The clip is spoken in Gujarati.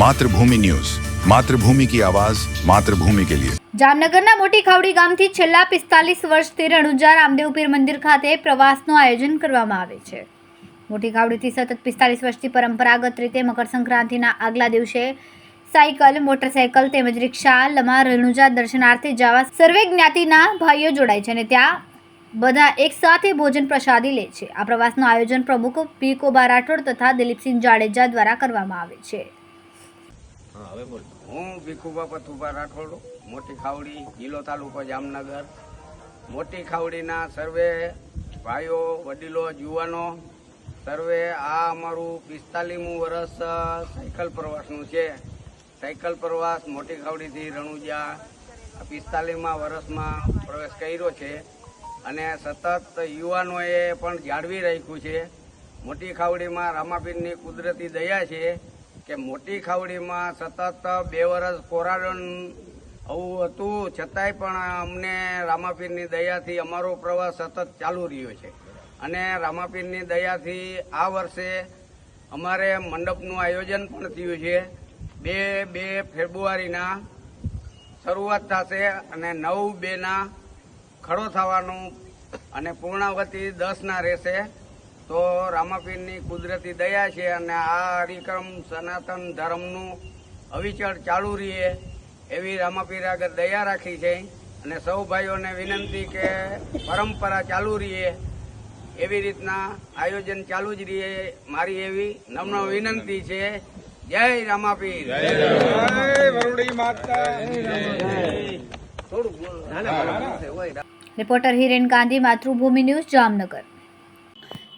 માતૃભૂમિ ન્યૂઝ. માતૃભૂમિ કી આવાજ, માતૃભૂમિ કે લિયે. જામનગરના મોટી ખાવડી ગામથી છેલ્લા પિસ્તાલીસ વર્ષથી રણુજા રામદેવ પીર મંદિર ખાતે પ્રવાસનું આયોજન કરવામાં આવે છે. મોટી ખાવડીથી સતત પિસ્તાલીસ વર્ષથી પરંપરાગત રીતે મકરસંક્રાંતિના આગલા દિવસે સાયકલ, મોટરસાયકલ તેમજ રિક્ષા લમા રણુજા દર્શનાર્થે જવા સર્વે જ્ઞાતિના ભાઈઓ જોડાય છે અને ત્યાં બધા એકસાથે ભોજન પ્રસાદી લે છે. આ પ્રવાસનું આયોજન પ્રમુખ પી કોબા રાઠોડ તથા દિલીપસિંહ જાડેજા દ્વારા કરવામાં આવે છે. હું ભીખુભા પથુભા રાઠોડ મોટી ખાવડી, જિલ્લો તાલુકો જામનગર. મોટી ખાવડીના સર્વે ભાઈઓ, વડીલો યુવાનો સર્વે આ અમારું પિસ્તાલીમું વર્ષ સાયકલ પ્રવાસનું છે. સાયકલ પ્રવાસ મોટી ખાવડીથી રણુજા પિસ્તાલીસમાં વર્ષમાં પ્રવેશ કર્યો છે અને સતત યુવાનોએ પણ જાળવી રાખ્યું છે. મોટી ખાવડીમાં રામાપીરની કુદરતી દયા છે. કે મોટી ખાવડીમાં સતત બે વર્ષ કોરાડન આવું હતું, છતાંય પણ અમને રામાપીરની દયાથી અમારો પ્રવાસ સતત ચાલુ રહ્યો છે. અને રામાપીરની દયાથી આ વર્ષે અમારે મંડપનું આયોજન પણ થયું છે. બે બે ફેબ્રુઆરીના શરૂઆત થશે અને નવ બેના ખડો થવાનું અને પૂર્ણાવતી દસના રહેશે. તો રામાપીરની કુદરતી દયા છે અને આ હરિક્રમ સનાતન ધર્મનું અવિચળ ચાલુ રહીએ એવી રામાપીર આગળ દયા રાખી છે અને સૌ ભાઈઓને વિનંતી કે પરંપરા ચાલુ રહીએ એવી રીતના આયોજન ચાલુ જ રહીએ મારી એવી નમ્ર વિનંતી છે. જય Ramapir. Reporter Hiren Gandhi Matrubhumi news Jamnagar.